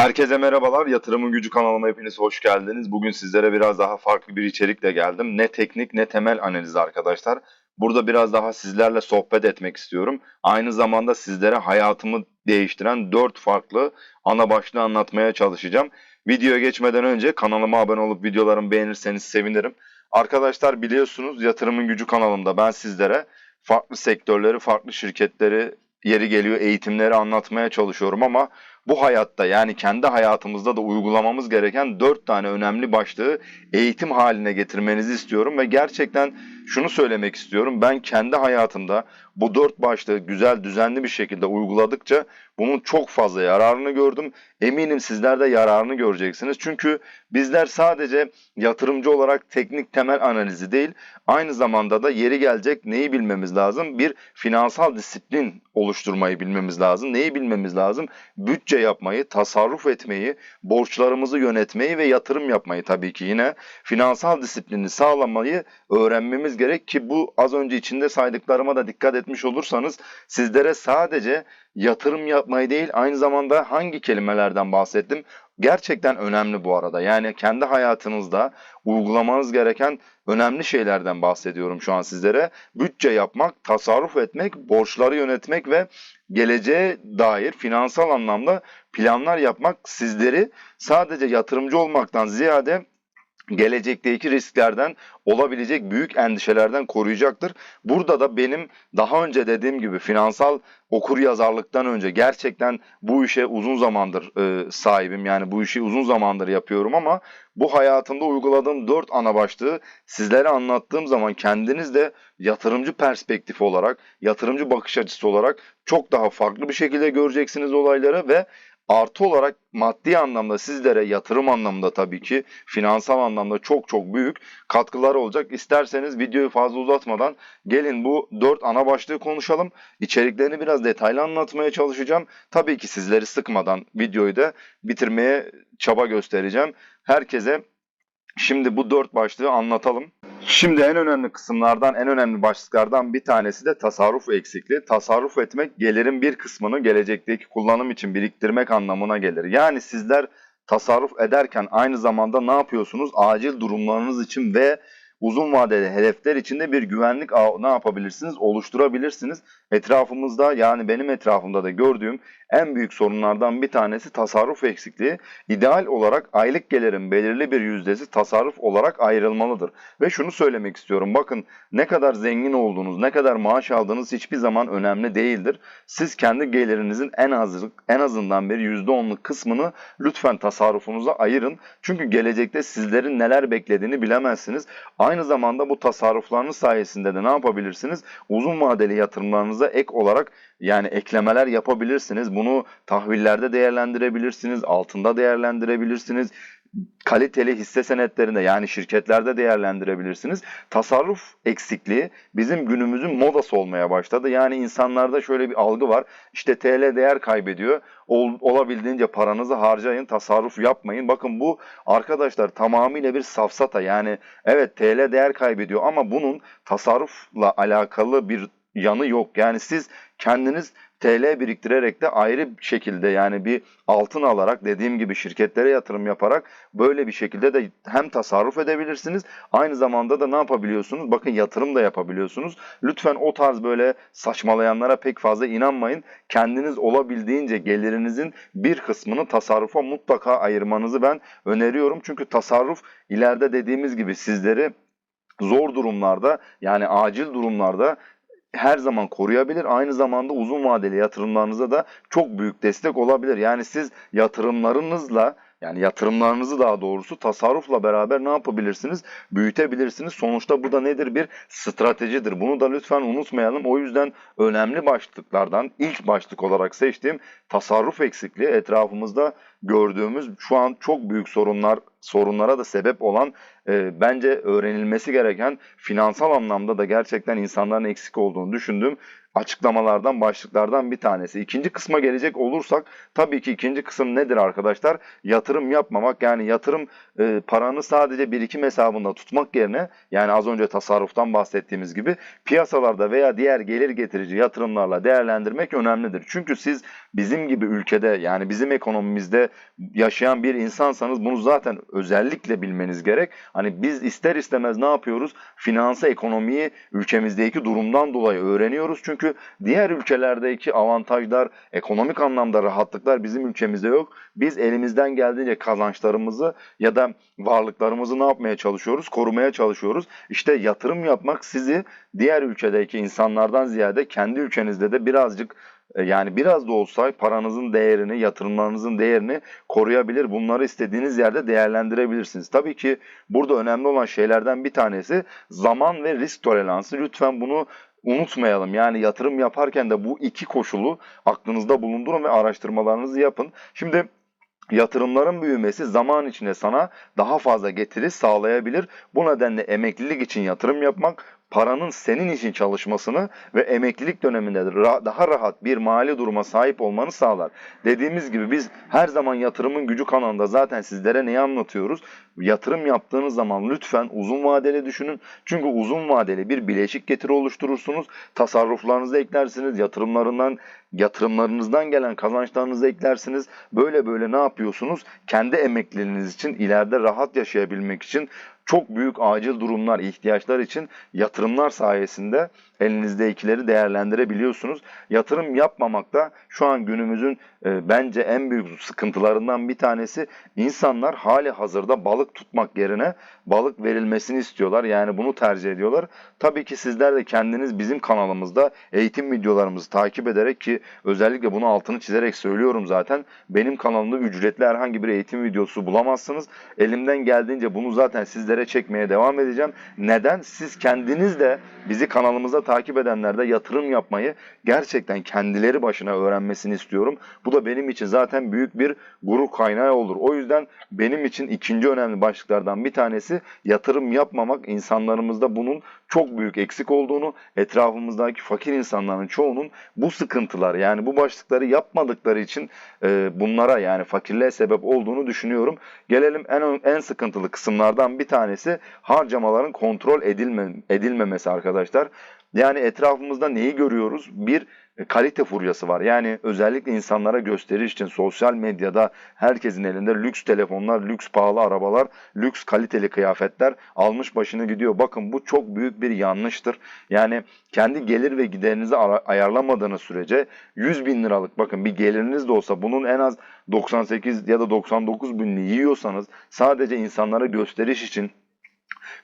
Herkese merhabalar. Yatırımın Gücü kanalıma hepiniz hoş geldiniz. Bugün sizlere biraz daha farklı bir içerikle geldim. Ne teknik ne temel analiz arkadaşlar. Burada biraz daha sizlerle sohbet etmek istiyorum. Aynı zamanda sizlere hayatımı değiştiren 4 farklı ana başlığı anlatmaya çalışacağım. Videoya geçmeden önce kanalıma abone olup videolarımı beğenirseniz sevinirim. Arkadaşlar biliyorsunuz Yatırımın Gücü kanalımda ben sizlere farklı sektörleri, farklı şirketleri, yeri geliyor eğitimleri anlatmaya çalışıyorum ama bu hayatta yani kendi hayatımızda da uygulamamız gereken 4 tane önemli başlığı eğitim haline getirmenizi istiyorum ve gerçekten şunu söylemek istiyorum. Ben kendi hayatımda bu 4 başlığı güzel düzenli bir şekilde uyguladıkça bunun çok fazla yararını gördüm. Eminim sizler de yararını göreceksiniz. Çünkü bizler sadece yatırımcı olarak teknik temel analizi değil, aynı zamanda da yeri gelecek neyi bilmemiz lazım? Bir finansal disiplin oluşturmayı bilmemiz lazım. Neyi bilmemiz lazım? Bütçe yapmayı, tasarruf etmeyi, borçlarımızı yönetmeyi ve yatırım yapmayı tabii ki yine finansal disiplini sağlamayı öğrenmemiz gerek ki bu az önce içinde saydıklarıma da dikkat etmiş olursanız sizlere sadece yatırım yapmayı değil aynı zamanda hangi kelimelerden bahsettim? Gerçekten önemli bu arada. Yani kendi hayatınızda uygulamanız gereken önemli şeylerden bahsediyorum şu an sizlere. Bütçe yapmak, tasarruf etmek, borçları yönetmek ve geleceğe dair finansal anlamda planlar yapmak sizleri sadece yatırımcı olmaktan ziyade gelecekteki risklerden olabilecek büyük endişelerden koruyacaktır. Burada da benim daha önce dediğim gibi finansal okur yazarlıktan önce gerçekten bu işe uzun zamandır e, sahibim. Yani bu işi uzun zamandır yapıyorum ama bu hayatımda uyguladığım 4 ana başlığı sizlere anlattığım zaman kendiniz de yatırımcı perspektifi olarak, yatırımcı bakış açısı olarak çok daha farklı bir şekilde göreceksiniz olayları ve Artı olarak maddi anlamda sizlere yatırım anlamında tabii ki finansal anlamda çok çok büyük katkılar olacak. İsterseniz videoyu fazla uzatmadan gelin bu 4 ana başlığı konuşalım. İçeriklerini biraz detaylı anlatmaya çalışacağım. Tabii ki sizleri sıkmadan videoyu da bitirmeye çaba göstereceğim. Herkese şimdi bu 4 başlığı anlatalım. Şimdi en önemli kısımlardan, en önemli başlıklardan bir tanesi de tasarruf eksikliği. Tasarruf etmek gelirin bir kısmını gelecekteki kullanım için biriktirmek anlamına gelir. Yani sizler tasarruf ederken aynı zamanda ne yapıyorsunuz? Acil durumlarınız için ve uzun vadeli hedefler için de bir güvenlik ağı ne yapabilirsiniz? Oluşturabilirsiniz. Etrafımızda yani benim etrafımda da gördüğüm en büyük sorunlardan bir tanesi tasarruf eksikliği. İdeal olarak aylık gelirin belirli bir yüzdesi tasarruf olarak ayrılmalıdır. Ve şunu söylemek istiyorum. Bakın ne kadar zengin olduğunuz, ne kadar maaş aldığınız hiçbir zaman önemli değildir. Siz kendi gelirinizin en az en azından bir %10'luk kısmını lütfen tasarrufunuza ayırın. Çünkü gelecekte sizlerin neler beklediğini bilemezsiniz. Aynı zamanda bu tasarruflarınız sayesinde de ne yapabilirsiniz? Uzun vadeli yatırımlarınıza ek olarak yani eklemeler yapabilirsiniz. Bunu tahvillerde değerlendirebilirsiniz, altında değerlendirebilirsiniz kaliteli hisse senetlerinde yani şirketlerde değerlendirebilirsiniz. Tasarruf eksikliği bizim günümüzün modası olmaya başladı. Yani insanlarda şöyle bir algı var. İşte TL değer kaybediyor. Ol, olabildiğince paranızı harcayın, tasarruf yapmayın. Bakın bu arkadaşlar tamamıyla bir safsata. Yani evet TL değer kaybediyor ama bunun tasarrufla alakalı bir yanı yok. Yani siz kendiniz TL biriktirerek de ayrı şekilde yani bir altın alarak dediğim gibi şirketlere yatırım yaparak böyle bir şekilde de hem tasarruf edebilirsiniz aynı zamanda da ne yapabiliyorsunuz? Bakın yatırım da yapabiliyorsunuz. Lütfen o tarz böyle saçmalayanlara pek fazla inanmayın. Kendiniz olabildiğince gelirinizin bir kısmını tasarrufa mutlaka ayırmanızı ben öneriyorum. Çünkü tasarruf ileride dediğimiz gibi sizleri zor durumlarda yani acil durumlarda her zaman koruyabilir. Aynı zamanda uzun vadeli yatırımlarınıza da çok büyük destek olabilir. Yani siz yatırımlarınızla yani yatırımlarınızı daha doğrusu tasarrufla beraber ne yapabilirsiniz? Büyütebilirsiniz. Sonuçta bu da nedir? Bir stratejidir. Bunu da lütfen unutmayalım. O yüzden önemli başlıklardan ilk başlık olarak seçtiğim tasarruf eksikliği etrafımızda gördüğümüz şu an çok büyük sorunlar sorunlara da sebep olan e, bence öğrenilmesi gereken finansal anlamda da gerçekten insanların eksik olduğunu düşündüğüm açıklamalardan, başlıklardan bir tanesi. İkinci kısma gelecek olursak tabii ki ikinci kısım nedir arkadaşlar? Yatırım yapmamak yani yatırım e, paranı sadece birikim hesabında tutmak yerine yani az önce tasarruftan bahsettiğimiz gibi piyasalarda veya diğer gelir getirici yatırımlarla değerlendirmek önemlidir. Çünkü siz bizim gibi ülkede yani bizim ekonomimizde yaşayan bir insansanız bunu zaten özellikle bilmeniz gerek. Hani biz ister istemez ne yapıyoruz? Finansı, ekonomiyi ülkemizdeki durumdan dolayı öğreniyoruz. Çünkü diğer ülkelerdeki avantajlar, ekonomik anlamda rahatlıklar bizim ülkemizde yok. Biz elimizden geldiğince kazançlarımızı ya da varlıklarımızı ne yapmaya çalışıyoruz? Korumaya çalışıyoruz. İşte yatırım yapmak sizi diğer ülkedeki insanlardan ziyade kendi ülkenizde de birazcık yani biraz da olsa paranızın değerini, yatırımlarınızın değerini koruyabilir. Bunları istediğiniz yerde değerlendirebilirsiniz. Tabii ki burada önemli olan şeylerden bir tanesi zaman ve risk toleransı. Lütfen bunu unutmayalım. Yani yatırım yaparken de bu iki koşulu aklınızda bulundurun ve araştırmalarınızı yapın. Şimdi yatırımların büyümesi zaman içinde sana daha fazla getiri sağlayabilir. Bu nedenle emeklilik için yatırım yapmak paranın senin için çalışmasını ve emeklilik döneminde daha rahat bir mali duruma sahip olmanı sağlar. Dediğimiz gibi biz her zaman yatırımın gücü kanalında zaten sizlere neyi anlatıyoruz? Yatırım yaptığınız zaman lütfen uzun vadeli düşünün. Çünkü uzun vadeli bir bileşik getiri oluşturursunuz. Tasarruflarınızı eklersiniz. Yatırımlarından yatırımlarınızdan gelen kazançlarınızı eklersiniz. Böyle böyle ne yapıyorsunuz? Kendi emekliliğiniz için ileride rahat yaşayabilmek için çok büyük acil durumlar, ihtiyaçlar için yatırımlar sayesinde elinizdekileri değerlendirebiliyorsunuz. Yatırım yapmamak da şu an günümüzün e, bence en büyük sıkıntılarından bir tanesi. İnsanlar hali hazırda balık tutmak yerine balık verilmesini istiyorlar. Yani bunu tercih ediyorlar. Tabii ki sizler de kendiniz bizim kanalımızda eğitim videolarımızı takip ederek ki özellikle bunu altını çizerek söylüyorum zaten. Benim kanalımda ücretli herhangi bir eğitim videosu bulamazsınız. Elimden geldiğince bunu zaten sizlere çekmeye devam edeceğim. Neden? Siz kendiniz de bizi kanalımızda takip edenler de yatırım yapmayı gerçekten kendileri başına öğrenmesini istiyorum. Bu da benim için zaten büyük bir gurur kaynağı olur. O yüzden benim için ikinci önemli başlıklardan bir tanesi yatırım yapmamak. İnsanlarımızda bunun çok büyük eksik olduğunu, etrafımızdaki fakir insanların çoğunun bu sıkıntılar yani bu başlıkları yapmadıkları için e, bunlara yani fakirliğe sebep olduğunu düşünüyorum. Gelelim en en sıkıntılı kısımlardan bir tanesi harcamaların kontrol edilme, edilmemesi arkadaşlar. Yani etrafımızda neyi görüyoruz? Bir kalite furyası var. Yani özellikle insanlara gösteriş için sosyal medyada herkesin elinde lüks telefonlar, lüks pahalı arabalar, lüks kaliteli kıyafetler almış başını gidiyor. Bakın bu çok büyük bir yanlıştır. Yani kendi gelir ve giderinizi ayarlamadığınız sürece 100 bin liralık bakın bir geliriniz de olsa bunun en az 98 ya da 99 binini yiyorsanız sadece insanlara gösteriş için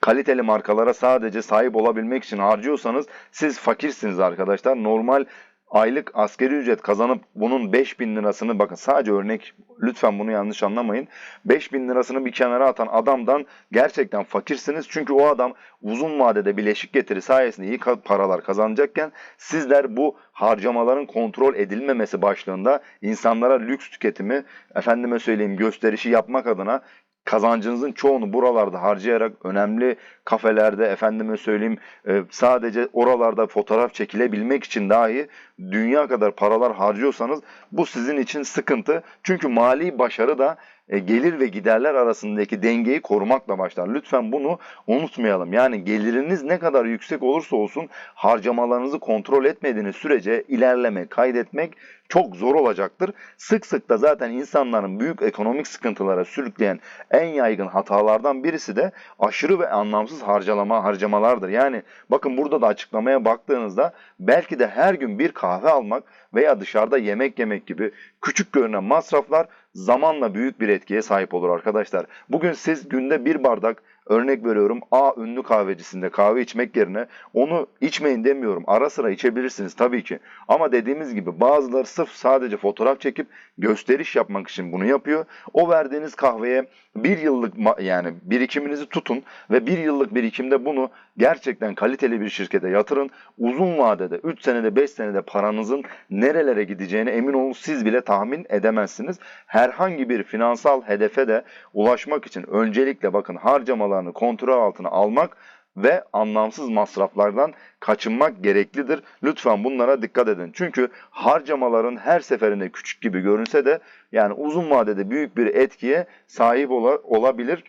kaliteli markalara sadece sahip olabilmek için harcıyorsanız siz fakirsiniz arkadaşlar. Normal aylık askeri ücret kazanıp bunun 5000 lirasını bakın sadece örnek lütfen bunu yanlış anlamayın. 5000 lirasını bir kenara atan adamdan gerçekten fakirsiniz. Çünkü o adam uzun vadede bileşik getiri sayesinde iyi paralar kazanacakken sizler bu harcamaların kontrol edilmemesi başlığında insanlara lüks tüketimi efendime söyleyeyim gösterişi yapmak adına kazancınızın çoğunu buralarda harcayarak önemli kafelerde efendime söyleyeyim e, sadece oralarda fotoğraf çekilebilmek için dahi dünya kadar paralar harcıyorsanız bu sizin için sıkıntı. Çünkü mali başarı da gelir ve giderler arasındaki dengeyi korumakla başlar. Lütfen bunu unutmayalım. Yani geliriniz ne kadar yüksek olursa olsun harcamalarınızı kontrol etmediğiniz sürece ilerleme, kaydetmek çok zor olacaktır. Sık sık da zaten insanların büyük ekonomik sıkıntılara sürükleyen en yaygın hatalardan birisi de aşırı ve anlamsız harcalama harcamalardır. Yani bakın burada da açıklamaya baktığınızda belki de her gün bir kahve almak veya dışarıda yemek yemek gibi küçük görünen masraflar zamanla büyük bir etkiye sahip olur arkadaşlar. Bugün siz günde bir bardak örnek veriyorum A ünlü kahvecisinde kahve içmek yerine onu içmeyin demiyorum. Ara sıra içebilirsiniz tabii ki. Ama dediğimiz gibi bazıları sırf sadece fotoğraf çekip gösteriş yapmak için bunu yapıyor. O verdiğiniz kahveye bir yıllık yani birikiminizi tutun ve bir yıllık birikimde bunu gerçekten kaliteli bir şirkete yatırın. Uzun vadede 3 senede 5 senede paranızın nerelere gideceğine emin olun siz bile tahmin edemezsiniz. Herhangi bir finansal hedefe de ulaşmak için öncelikle bakın harcamalarını kontrol altına almak ve anlamsız masraflardan kaçınmak gereklidir. Lütfen bunlara dikkat edin. Çünkü harcamaların her seferinde küçük gibi görünse de yani uzun vadede büyük bir etkiye sahip ola- olabilir.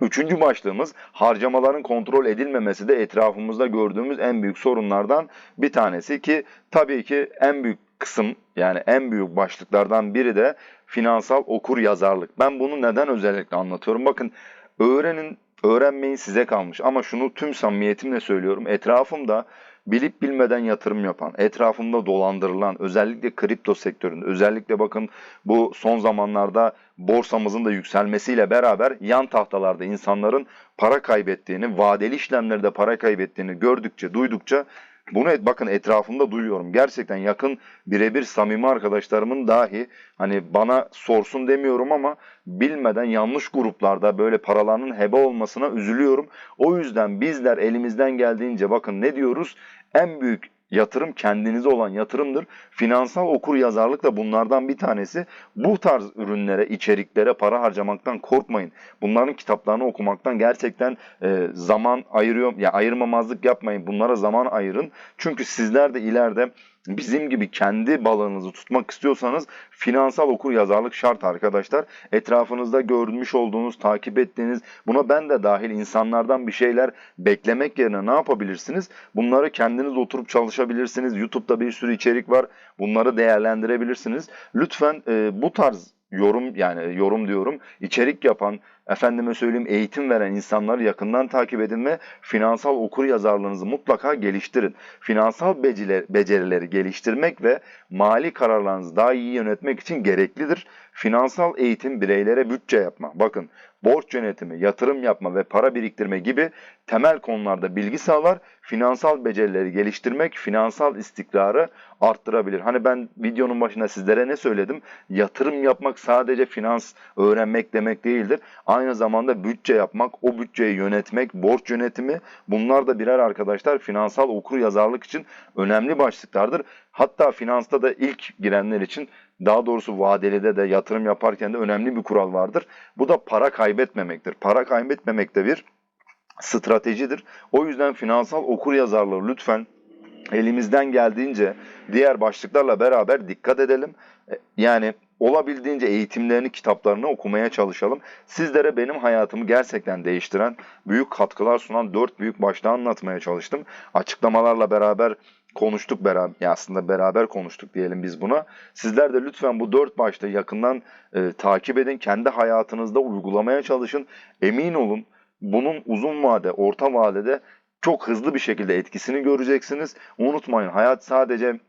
Üçüncü başlığımız harcamaların kontrol edilmemesi de etrafımızda gördüğümüz en büyük sorunlardan bir tanesi ki tabii ki en büyük kısım yani en büyük başlıklardan biri de finansal okur yazarlık. Ben bunu neden özellikle anlatıyorum? Bakın öğrenin, öğrenmeyin size kalmış ama şunu tüm samimiyetimle söylüyorum. Etrafımda bilip bilmeden yatırım yapan, etrafımda dolandırılan, özellikle kripto sektöründe, özellikle bakın bu son zamanlarda borsamızın da yükselmesiyle beraber yan tahtalarda insanların para kaybettiğini, vadeli işlemlerde para kaybettiğini gördükçe, duydukça bunu et, bakın etrafımda duyuyorum. Gerçekten yakın birebir samimi arkadaşlarımın dahi hani bana sorsun demiyorum ama bilmeden yanlış gruplarda böyle paralarının hebe olmasına üzülüyorum. O yüzden bizler elimizden geldiğince bakın ne diyoruz? En büyük yatırım kendinize olan yatırımdır. Finansal okur yazarlık da bunlardan bir tanesi. Bu tarz ürünlere, içeriklere para harcamaktan korkmayın. Bunların kitaplarını okumaktan gerçekten e, zaman ayırıyor ya ayırmamazlık yapmayın. Bunlara zaman ayırın. Çünkü sizler de ileride bizim gibi kendi balığınızı tutmak istiyorsanız finansal okur yazarlık şart arkadaşlar. Etrafınızda görmüş olduğunuz, takip ettiğiniz, buna ben de dahil insanlardan bir şeyler beklemek yerine ne yapabilirsiniz? Bunları kendiniz oturup çalışabilirsiniz. YouTube'da bir sürü içerik var. Bunları değerlendirebilirsiniz. Lütfen e, bu tarz yorum yani yorum diyorum içerik yapan efendime söyleyeyim eğitim veren insanları yakından takip edin ve finansal okur yazarlığınızı mutlaka geliştirin. Finansal becerileri, becerileri geliştirmek ve mali kararlarınızı daha iyi yönetmek için gereklidir. Finansal eğitim bireylere bütçe yapma. Bakın borç yönetimi, yatırım yapma ve para biriktirme gibi temel konularda bilgi sağlar. Finansal becerileri geliştirmek finansal istikrarı arttırabilir. Hani ben videonun başında sizlere ne söyledim? Yatırım yapmak sadece finans öğrenmek demek değildir. Aynı zamanda bütçe yapmak, o bütçeyi yönetmek, borç yönetimi bunlar da birer arkadaşlar finansal okur yazarlık için önemli başlıklardır. Hatta finansta da ilk girenler için daha doğrusu vadelide de yatırım yaparken de önemli bir kural vardır. Bu da para kaybetmemektir. Para kaybetmemek de bir stratejidir. O yüzden finansal okur yazarlığı lütfen elimizden geldiğince diğer başlıklarla beraber dikkat edelim. E, Yani olabildiğince eğitimlerini, kitaplarını okumaya çalışalım. Sizlere benim hayatımı gerçekten değiştiren, büyük katkılar sunan dört büyük başlığı anlatmaya çalıştım. Açıklamalarla beraber konuştuk beraber, ya aslında beraber konuştuk diyelim biz buna. Sizler de lütfen bu dört başlığı yakından e, takip edin. Kendi hayatınızda uygulamaya çalışın. Emin olun bunun uzun vade, orta vadede çok hızlı bir şekilde etkisini göreceksiniz. Unutmayın hayat sadece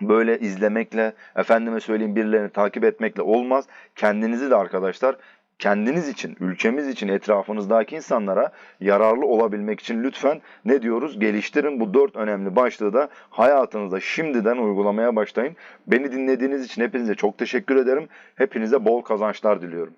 böyle izlemekle, efendime söyleyeyim birilerini takip etmekle olmaz. Kendinizi de arkadaşlar kendiniz için, ülkemiz için, etrafınızdaki insanlara yararlı olabilmek için lütfen ne diyoruz? Geliştirin bu dört önemli başlığı da hayatınızda şimdiden uygulamaya başlayın. Beni dinlediğiniz için hepinize çok teşekkür ederim. Hepinize bol kazançlar diliyorum.